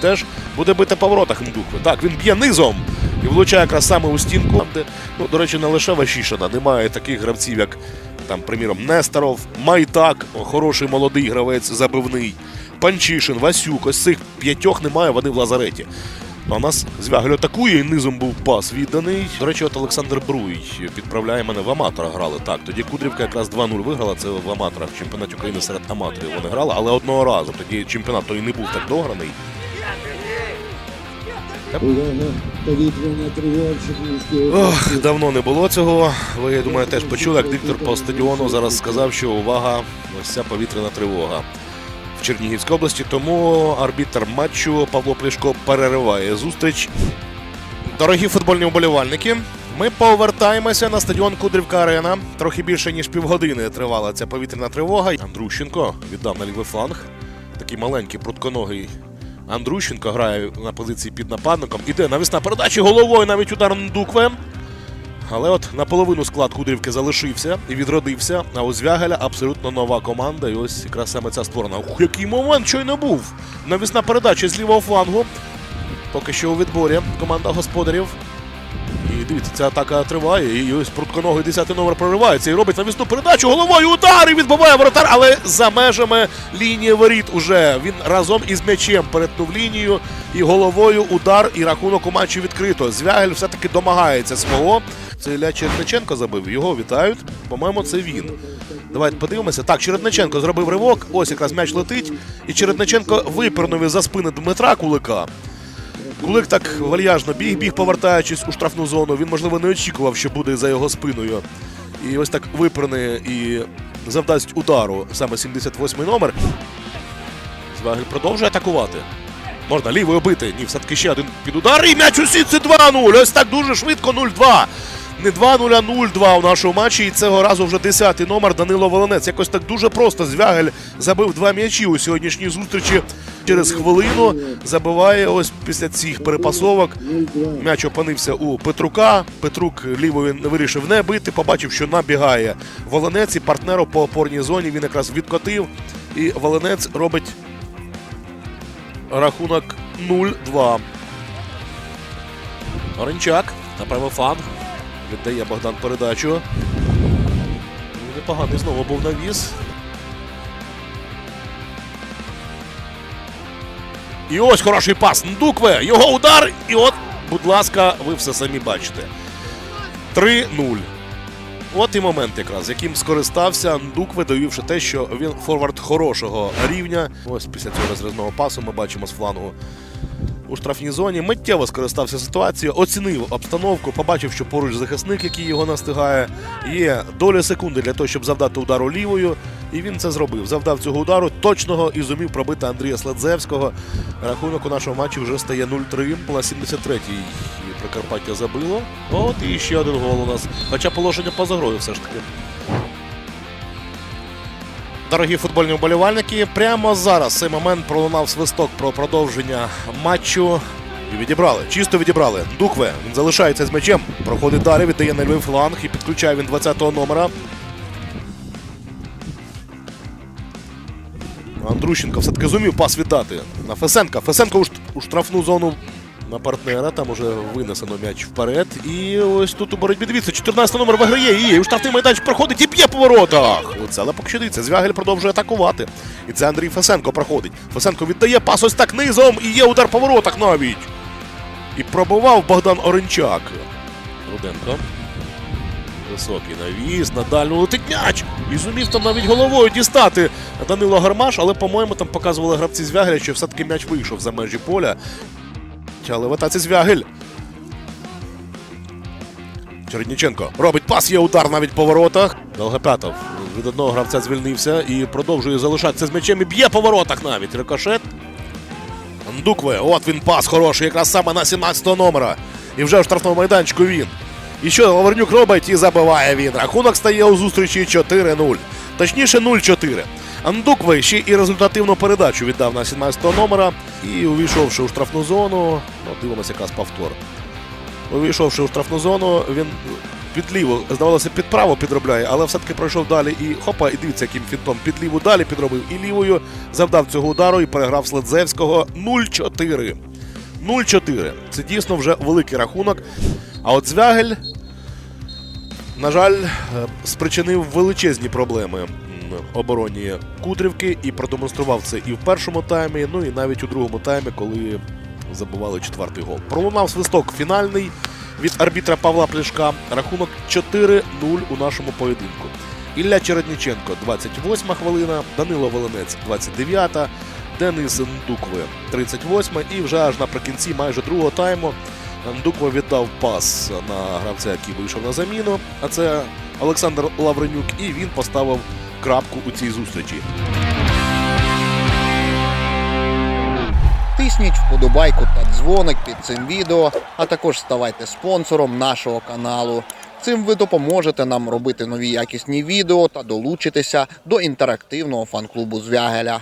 теж. Буде бити по воротах Ндукви. Так, він б'є низом і влучає якраз саме у стінку. Де, ну, до речі, не лише Вашішина, немає таких гравців, як там, приміром, Несторов, Майтак, хороший молодий гравець, забивний, Панчишин, Васюк. Ось цих п'ятьох немає, вони в лазареті. А у нас Звягель атакує, і низом був пас відданий. До речі, от Олександр Бруй підправляє мене в аматорах грали. Так, тоді Кудрівка якраз 2-0 виграла. Це в аматорах. В чемпіонаті України серед аматорів вони грали, але одного разу. Тоді чемпіонат той не був так дограний. Ох, давно не було цього. Ви, я думаю, теж почули, як диктор по стадіону зараз сказав, що увага, ось ця повітряна тривога в Чернігівській області. Тому арбітр матчу Павло Плішко перериває зустріч. Дорогі футбольні вболівальники, ми повертаємося на стадіон Кудрівка Арена. Трохи більше ніж півгодини тривала ця повітряна тривога. Андрущенко віддав на лівий фланг. Такий маленький прутконогий Андрущенко грає на позиції під нападником. Іде навісна передачі головою навіть удар Ндукве. Але от наполовину склад Кудрівки залишився і відродився. А у Звягеля абсолютно нова команда. І ось якраз саме ця створена. Ух, який момент щойно був. Навісна передача з лівого флангу. Поки що у відборі команда господарів. Дивіться, ця атака триває. І ось прутконогий 10 номер проривається і робить навісну передачу головою удар і відбиває воротар, але за межами лінії воріт уже він разом із м'ячем перетнув лінію і головою удар і рахунок у матчі відкрито. Звягель все-таки домагається свого. Це Ілля Чередниченко забив. Його вітають. По-моєму, це він. Давайте подивимося. Так, Чередниченко зробив ривок. Ось якраз м'яч летить. І Чередниченко випернув із за спини Дмитра Кулика. Кулик так вальяжно біг, біг, повертаючись у штрафну зону. Він, можливо, не очікував, що буде за його спиною. І ось так виперне і завдасть удару саме 78-й номер. Звагель продовжує атакувати. Можна лівою бити. Ні, все-таки ще один під удар. І м'яч у сітці 2-0. Ось так дуже швидко 0-2. Не 2-0, а 0-2 у нашому матчі. І цього разу вже 10-й номер Данило Волонець. Якось так дуже просто. Звягель забив два м'ячі у сьогоднішній зустрічі. Через хвилину забиває ось після цих перепасовок. М'яч опинився у Петрука. Петрук лівою вирішив не бити. Побачив, що набігає Волонець і партнеру по опорній зоні. Він якраз відкотив. І Волонець робить рахунок 0-2. Оренчак на правий фланг. Віддає Богдан передачу. Непоганий знову був навіс. І ось хороший пас. Ндукве. Його удар. І от, будь ласка, ви все самі бачите. 3-0. От і момент якраз, яким скористався Ндукве, довівши те, що він форвард хорошого рівня. Ось після цього розрізного пасу ми бачимо з флангу у штрафній зоні. Миттєво скористався ситуацією, оцінив обстановку, побачив, що поруч захисник, який його настигає. Є доля секунди для того, щоб завдати удару лівою. І він це зробив. Завдав цього удару точного і зумів пробити Андрія Сладзевського. Рахунок у нашому матчі вже стає 0-3. На 73-й Прикарпаття забило. От і ще один гол у нас. Хоча положення поза грою все ж таки. Дорогі футбольні вболівальники, прямо зараз цей момент пролунав свисток про продовження матчу. І відібрали. Чисто відібрали. Дукве. Він залишається з м'ячем. Проходить далі, віддає на лівий фланг і підключає він 20-го номера. Андрущенко все-таки зумів пас віддати на Фесенка. Фесенко у, штрафну зону на партнера. Там уже винесено м'яч вперед. І ось тут у боротьбі дивіться, 14 номер виграє. І у штрафний майданчик проходить і б'є по воротах. Оце, але поки що дивіться, Звягель продовжує атакувати. І це Андрій Фесенко проходить. Фесенко віддає пас ось так низом. І є удар по воротах навіть. І пробував Богдан Оренчак. Руденко. Високий навіс, на дальню летить м'яч. І зумів там навіть головою дістати Данило Гармаш, але, по-моєму, там показували гравці Звягеля, що все-таки м'яч вийшов за межі поля. Але в атаці Звягель. Чередніченко робить пас, є удар навіть по воротах. Долгопятов від одного гравця звільнився і продовжує залишатися з м'ячем і б'є по воротах навіть. Рикошет. Ндукве, от він пас хороший, якраз саме на 17-го номера. І вже в штрафному майданчику він. І що Лавренюк робить і забиває він. Рахунок стає у зустрічі 4-0. Точніше 0-4. Андукве ще і результативну передачу віддав на 17-го номера. І увійшовши у штрафну зону, ну, дивимося якраз повтор. Увійшовши у штрафну зону, він під ліву, здавалося, під право підробляє, але все-таки пройшов далі і хопа, і дивіться, яким фінтом під ліву далі підробив і лівою, завдав цього удару і переграв Следзевського 0-4. 0-4. Це дійсно вже великий рахунок. А от Звягель, на жаль, е, спричинив величезні проблеми обороні Кудрівки і продемонстрував це і в першому таймі, ну і навіть у другому таймі, коли забували четвертий гол. Пролунав свисток фінальний від арбітра Павла Плешка. Рахунок 4-0 у нашому поєдинку. Ілля Чередніченко 28 хвилина, Данило Волинець 29, Денис Ндукве 38 і вже аж наприкінці майже другого тайму Ндуква віддав пас на гравця, який вийшов на заміну. А це Олександр Лавренюк, і він поставив крапку у цій зустрічі. Тисніть вподобайку та дзвоник під цим відео, а також ставайте спонсором нашого каналу. Цим ви допоможете нам робити нові якісні відео та долучитися до інтерактивного фан-клубу Звягеля.